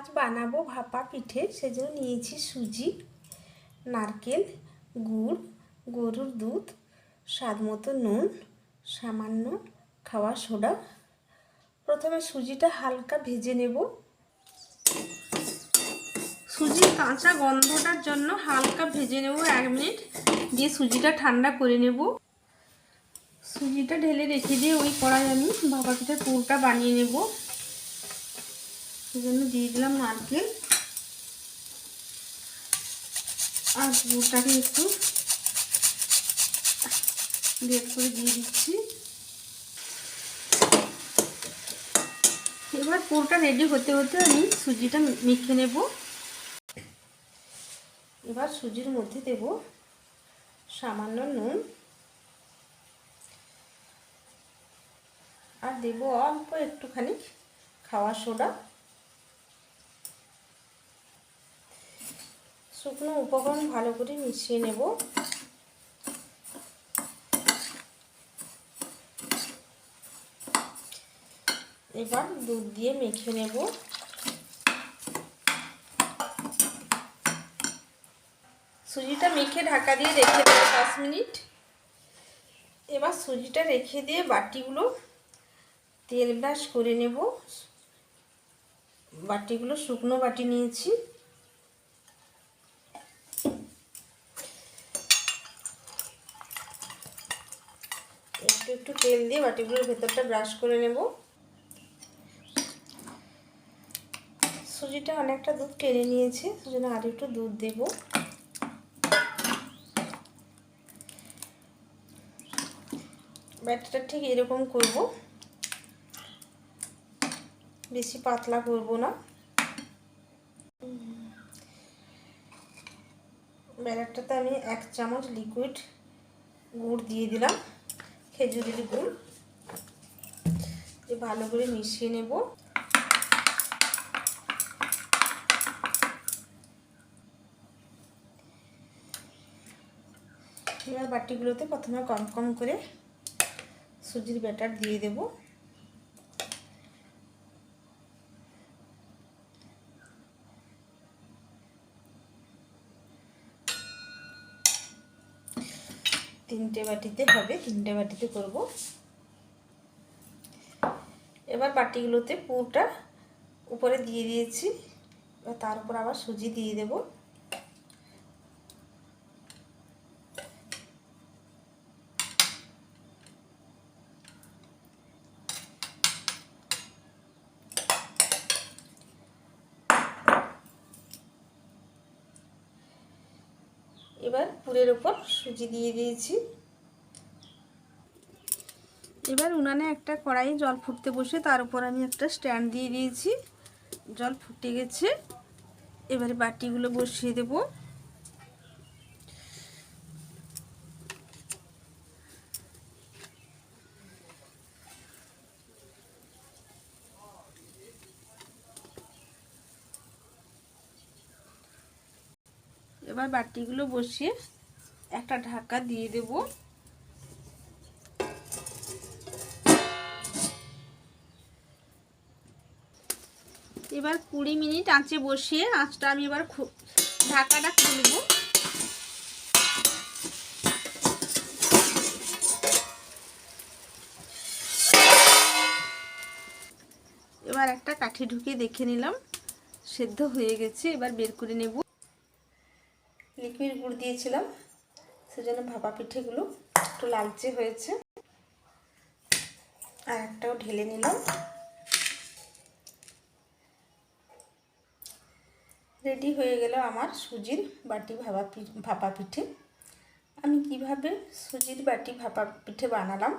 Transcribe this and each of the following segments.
আজ বানাবো ভাপা পিঠে, সেজন্য নিয়েছি সুজি, নারকেল, গুড়, গরুর দুধ, স্বাদ মতো নুন, সামান্য খাওয়া সোডা। প্রথমে সুজিটা হালকা ভেজে নেব। সুজির কাঁচা গন্ধটার জন্য হালকা ভেজে নেব এক মিনিট, দিয়ে সুজিটা ঠান্ডা করে নেব। সুজিটা ঢেলে রেখে দিয়ে ওই কড়াই আমি ভাপা পিঠার পুরটা বানিয়ে নেব। সেজন্য দিয়ে দিলাম নারকেল। আর গুড়টাকে একটু বের করে দিয়ে দিচ্ছি। এবার পুরোটা রেডি হতে হতে আমি সুজিটা মেখে নেব। এবার সুজির মধ্যে দেব সামান্য নুন। আর দেব অল্প একটুখানি খাওয়া সোডা। শুকনো উপকরণ ভালো করে মিশিয়ে নেব। এবার দুধ দিয়ে মেখে নেব। সুজিটা মেখে ঢাকা দিয়ে রেখে দেবো পাঁচ মিনিট। এবার সুজিটা রেখে দিয়ে বাটিগুলো তেল ব্রাশ করে নেব। বাটিগুলো শুকনো বাটি নিয়েছি। একটু তেল দিয়ে বাটিগুলোর ভেতরটা ব্রাশ করে নেব। সুজিটা অনেকটা দুধ টেনে নিয়েছে, সেজন্য আর একটু দুধ দেব। ব্যাটারটা ঠিক এরকম করব। বেশি পাতলা করব না। ব্যাটারটাতে আমি এক চামচ লিকুইড গুড় দিয়ে দিলাম। খেজুরের গুড় ভালো করে মিশিয়ে নেব। এবার বাটিগুলোতে প্রথমে কম কম করে সুজির ব্যাটার দিয়ে দেব। তিনটে বাটিতে হবে, তিনটে বাটিতে করব। এবার বাটিগুলোতে পুরোটা উপরে দিয়ে দিয়েছি, এবার তার উপর আবার সুজি দিয়ে দেবো। এবার পুরের ওপর সুজি দিয়ে দিয়েছি। এবার উনানে একটা কড়াই জল ফুটতে বসে তার উপর আমি একটা স্ট্যান্ড দিয়ে দিয়েছি। জল ফুটে গেছে। এবারে বাটিগুলো বসিয়ে দেব। এবার বাটিগুলো বসিয়ে একটা ঢাকা দিয়ে দেব। এবার কুড়ি মিনিট আঁচে বসিয়ে আঁচটা আমি এবার ঢাকাটা খুলব এবার একটা কাঠি ঢুকিয়ে দেখে নিলাম, সেদ্ধ হয়ে গেছে, এবার বের করে নেব। লিকুইড গুড় দিয়েছিলাম, সেজন্য ভাপা পিঠেগুলো একটু লালচে হয়েছে। আর একটাও ঢেলে নিলাম। রেডি হয়ে গেল আমার সুজির বাটি ভাপা ভাপা পিঠে। আমি কীভাবে সুজির বাটি ভাপা পিঠে বানালাম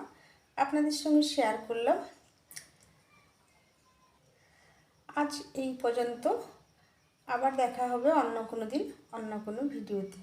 আপনাদের সঙ্গে শেয়ার করলাম। আজ এই পর্যন্ত। আবার দেখা হবে অন্য কোনো দিন অন্য কোনো ভিডিওতে।